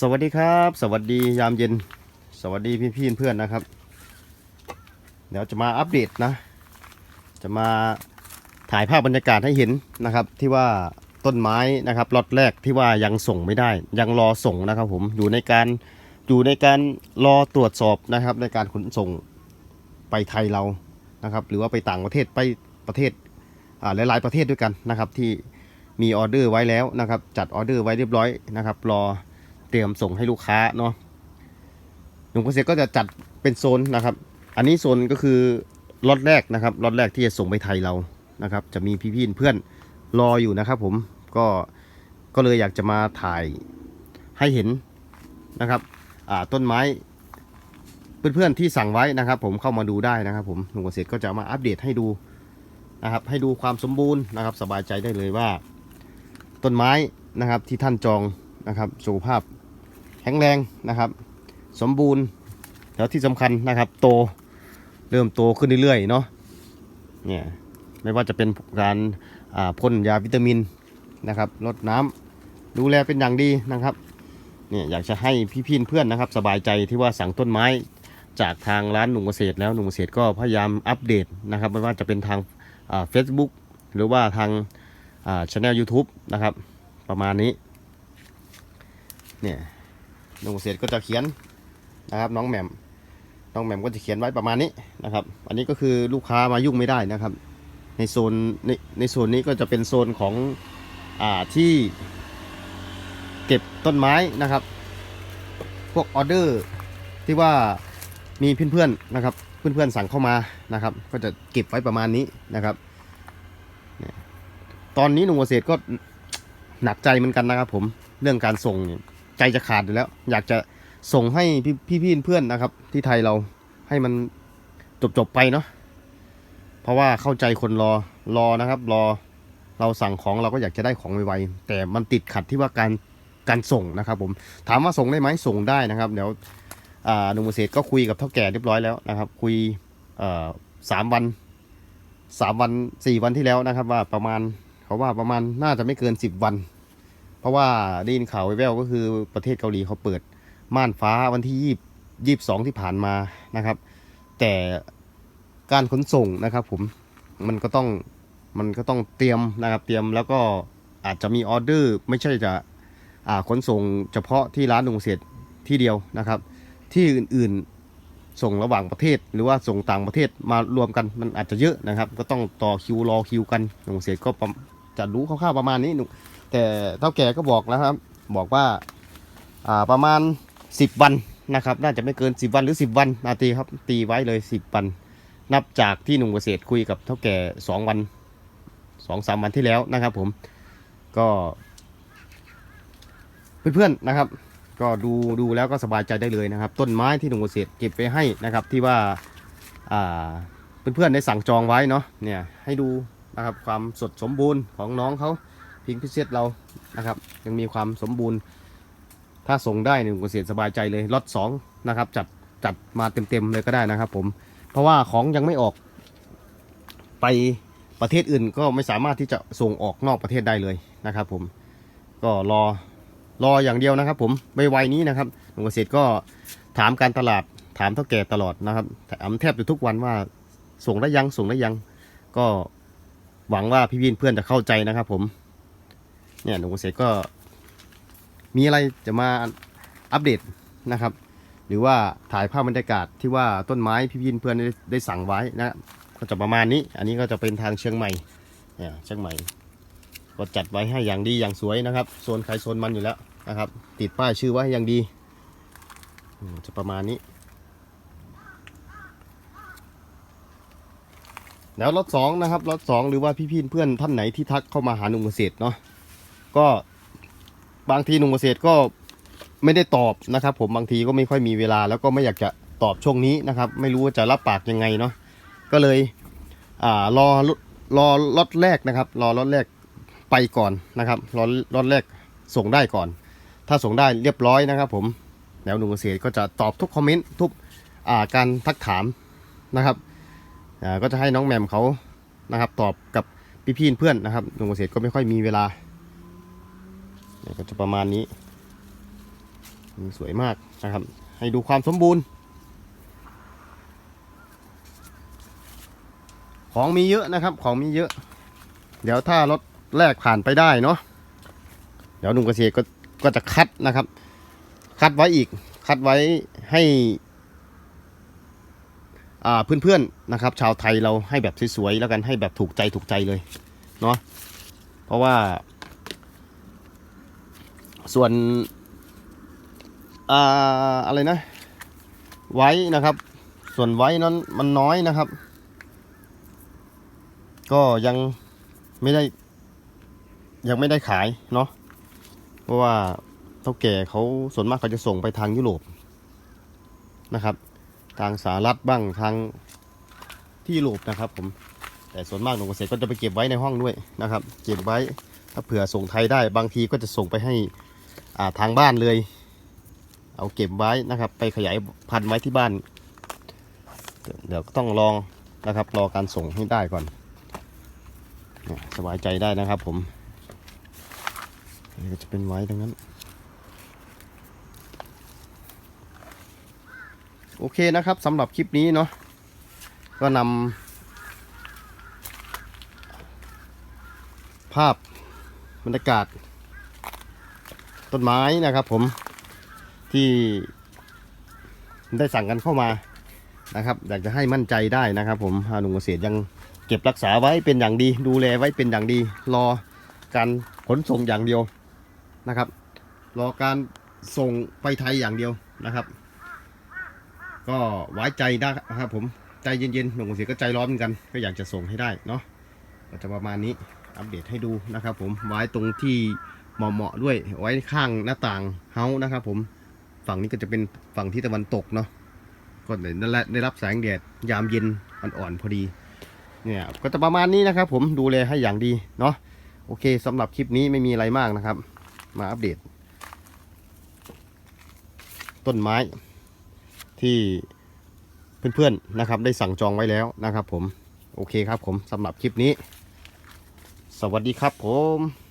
สวัสดีครับ สวัสดียามเย็น สวัสดีพี่พี่เพื่อนนะครับ เดี๋ยวจะมาอัปเดตนะ จะมาถ่ายภาพบรรยากาศให้เห็นนะครับ ที่ว่าต้นไม้นะครับล็อตแรกที่ว่ายังส่งไม่ได้ ยังรอส่งนะครับ ผมอยู่ในการอยู่ในการรอตรวจสอบนะครับ ในการขนส่งไปไทยเรานะครับ หรือว่าไปต่างประเทศไปประเทศอ่าหลายๆประเทศด้วยกันนะครับ ที่มีออเดอร์ไว้แล้วนะครับ จัดออเดอร์ไว้เรียบร้อยนะครับ รอ เตรียมส่งให้ลูกค้าเนาะหนุ่มเกษตรก็จะจัดเป็นโซนนะครับ อันนี้โซนก็คือล็อตแรกนะครับล็อตแรกที่จะส่งไปไทยเรานะครับ จะมีพี่ๆเพื่อนรออยู่นะครับ ผมก็ก็เลยอยากจะมาถ่ายให้เห็นนะครับอ่าต้นไม้เพื่อนๆที่สั่งไว้นะครับ ผมเข้ามาดูได้นะครับ ผมหนุ่มเกษตรก็จะมาอัปเดตให้ดูนะครับ ให้ดูความสมบูรณ์นะครับ สบายใจได้เลยว่า ต้นไม้นะครับที่ท่านจองนะครับสุขภาพ ข็งแรงนะครับ สมบูรณ์แล้วที่สำคัญนะครับ โตเริ่มโตขึ้นเรื่อยๆเนาะเนี่ยไม่ว่าจะเป็นการอ่าพ่นยาวิตามินนะครับลดน้ำดูแลเป็นอย่างดีนะครับเนี่ยอยากจะให้พี่ๆเพื่อนนะครับ สบายใจที่ว่าสั่งต้นไม้ จากทางร้านหนุ่มเกษตรแล้วหนุ่มเกษตรก็พยายามอัปเดตนะครับไม่ว่าจะเป็นทางเฟซบุ๊กหรือว่าทางอ่าช anel YouTube นะครับ ประมาณนี้เนี่ย หนุ่มเกษก็จะเขียนนะครับ น้องแหม่มน้องแหม่มก็จะเขียนไว้ประมาณนี้นะครับ อันนี้ก็คือลูกค้ามายุ่งไม่ได้นะครับ ในโซนในในโซนนี้ก็จะเป็นโซนของอ่าที่เก็บต้นไม้นะครับ พวกออเดอร์ที่ว่ามีเพื่อนๆนะครับ เพื่อนๆสั่งเข้ามานะครับ ก็จะเก็บไว้ประมาณนี้นะครับ ตอนนี้หนุ่มเกษตรก็หนักใจเหมือนกันนะครับผมเรื่องการส่งเนี่ย ใจจะขาดอยู่แล้ว อยากจะส่งให้พี่พี่ๆเพื่อนนะครับ ที่ไทยเราให้มันจบจบๆไปเนาะเพราะว่าเข้าใจคนรอรอนะครับ รอเราสั่งของเราก็อยากจะได้ของไวๆแต่มันติดขัดที่ว่าการการส่งนะครับผมถามว่าส่งได้ไหมส่งได้นะครับ เดี๋ยวอ่าหนุ่มเกษตรก็คุยกับเท่าแก่เรียบร้อยแล้วนะครับ คุยสามวันสามวันสี่วันที่แล้วนะครับ ว่าประมาณเขาว่าประมาณน่าจะไม่เกินสิบวัน ราะว่าได้ยินข่าวแว่วๆก็คือประเทศเกาหลีเขาเปิดม่านฟ้าวันที่ยี่ยี่สองที่ผ่านมานะครับ แต่การขนส่งนะครับ ผมมันก็ต้องมันก็ต้องเตรียมนะครับ เตรียมแล้วก็อาจจะมีออเดอร์ ไม่ใช่จะขนส่งเฉพาะที่ร้านลุงเศษที่เดียวนะครับ ที่อื่นๆส่งระหว่างประเทศ หรือว่าส่งต่างประเทศมารวมกันมันอาจจะเยอะนะครับ ก็ต้องต่อคิวรอคิวกันลุงเศษก็จะรู้คร่าวๆประมาณนี้หนูแต่เท่าแก่ก็บอกนะครับ บอกว่าอ่าประมาณ 10 วันนะครับ น่าจะไม่เกิน 10 วันหรือ 10 วันนาตีครับ ตีไว้เลย 10 วัน นับจากที่หนุ่มเกษตรคุยกับเท่าแก่ 2 วัน2 3วันที่แล้วนะครับ ผมก็เพื่อนๆนะครับ ก็ดูดูแล้วก็สบายใจได้เลยนะครับ ต้นไม้ที่หนุ่มเกษตรเก็บไปให้นะครับ ที่ว่าอ่าเพื่อนๆได้สั่งจองไว้เนาะเนี่ยให้ดูนะครับความสดสมบูรณ์ของน้องเขา พิงพิเศษเรานะครับ ยังมีความสมบูรณ์ ถ้าส่งได้หนึ่งเกษตรสบายใจเลยล็อตสองนะครับจัดจัดมาเต็มๆเลยก็ได้นะครับ ผมเพราะว่าของยังไม่ออกไปประเทศอื่นก็ไม่สามารถที่จะส่งออกนอกประเทศได้เลยนะครับ ผมก็รอรออย่างเดียวนะครับ ผมไวๆนี้นะครับหนุ่มเกษตรก็ถามการตลาดถามเท่าแก่ตลอดนะครับถามแทบจะทุกวันว่าส่งได้ยังส่งได้ยัง ก็หวังว่าพี่ๆเพื่อนจะเข้าใจนะครับผม เนี่ยหนุ่มเกษก็มีอะไรจะมาอัปเดตนะครับ หรือว่าถ่ายภาพบรรยากาศที่ว่าต้นไม้พี่พินเพื่อนได้ได้สั่งไว้นะก็จะประมาณนี้ อันนี้ก็จะเป็นทางเชียงใหม่เนี่ยเชียงใหม่ก็จัดไว้ให้อย่างดีอย่างสวยนะครับโซนใครโซนมันอยู่แล้วนะครับ ติดป้ายชื่อไว้อย่างดีจะประมาณนี้ แล้วรถสองนะครับรถสองหรือว่าพี่ๆเพื่อนท่านไหนที่ทักเข้ามาหาหนุ่มเกษตรเนาะ ก็บางทีหนุ่มเกษตรก็ไม่ได้ตอบนะครับ ผมบางทีก็ไม่ค่อยมีเวลา แล้วก็ไม่อยากจะตอบช่วงนี้นะครับ ไม่รู้ว่าจะรับปากยังไงเนาะก็เลยอ่ารอรอรถแรกนะครับ รอรถแรกไปก่อนนะครับรอรถแรกส่งได้ก่อน ถ้าส่งได้เรียบร้อยนะครับ ผมแล้วหนุ่มเกษตรก็จะตอบทุกคอมเมนต์ทุกอ่าการทักถามนะครับอ่าก็จะให้น้องแหมมเขานะครับ ตอบกับพี่ๆเพื่อนนะครับหนุ่มเกษตรก็ไม่ค่อยมีเวลา เนี่ยก็จะประมาณนี้สวยมากนะครับ ให้ดูความสมบูรณ์ ของมีเยอะนะครับ ของมีเยอะ เดี๋ยวถ้ารถแรกผ่านไปได้เนาะเดี๋ยวหนุ่มเกษตรก็ก็จะคัดนะครับ คัดไว้อีก คัดไว้ให้อ่าเพื่อนๆนะครับ ชาวไทยเราให้แบบสวยๆแล้วกันให้แบบถูกใจถูกใจเลยเนาะเพราะว่า ส่วนอ่าอะไรนะ ไว้นะครับ ส่วนไว้นั้นมันน้อยนะครับ ก็ยังไม่ได้ ยังไม่ได้ขายเนาะเพราะว่าเท่าแก่เขาส่วนมากเขาจะส่งไปทางยุโรปนะครับ ทางสหรัฐบ้างทางที่ยุโรปนะครับ ผมแต่ส่วนมากหนุ่มเกษตรก็จะไปเก็บไว้ในห้องด้วยนะครับ เก็บไว้ถ้าเผื่อส่งไทยได้บางทีก็จะส่งไปให้ ทางบ้านเลย เอาเก็บไว้นะครับ ไปขยายพันธุ์ไว้ที่บ้าน เดี๋ยวต้องลองนะครับรอการส่งให้ได้ก่อนสบายใจได้นะครับผมนี่ก็จะเป็นไว้ดังนั้น โอเคนะครับสำหรับคลิปนี้เนาะก็นำภาพบรรยากาศ ต้นไม้นะครับผมที่ได้สั่งกันเข้ามานะครับอยากจะให้มั่นใจได้นะครับผมฮานุงเกษตรยังเก็บรักษาไว้เป็นอย่างดี ดูแลไว้เป็นอย่างดี รอการขนส่งอย่างเดียวนะครับ รอการส่งไปไทยอย่างเดียวนะครับ ก็ไว้ใจได้นะครับผมใจเย็นๆหนุ่มเกษตรก็ใจร้อนเหมือนกัน ก็อยากจะส่งให้ได้เนาะก็จะประมาณนี้อัปเดตให้ดูนะครับผมไว้ตรงที่ เหมาะๆด้วยไว้ข้างหน้าต่างเฮานะครับ ผมฝั่งนี้ก็จะเป็นฝั่งที่ตะวันตกเนาะก็ได้ได้รับแสงแดดยามเย็นอ่อนๆพอดีเนี่ยก็จะประมาณนี้นะครับ ผมดูแลให้อย่างดีเนาะโอเคสำหรับคลิปนี้ไม่มีอะไรมากนะครับ มาอัปเดต ต้นไม้ที่เพื่อนๆนะครับ ได้สั่งจองไว้แล้วนะครับ ผมโอเคครับผมสำหรับคลิปนี้ สวัสดีครับผม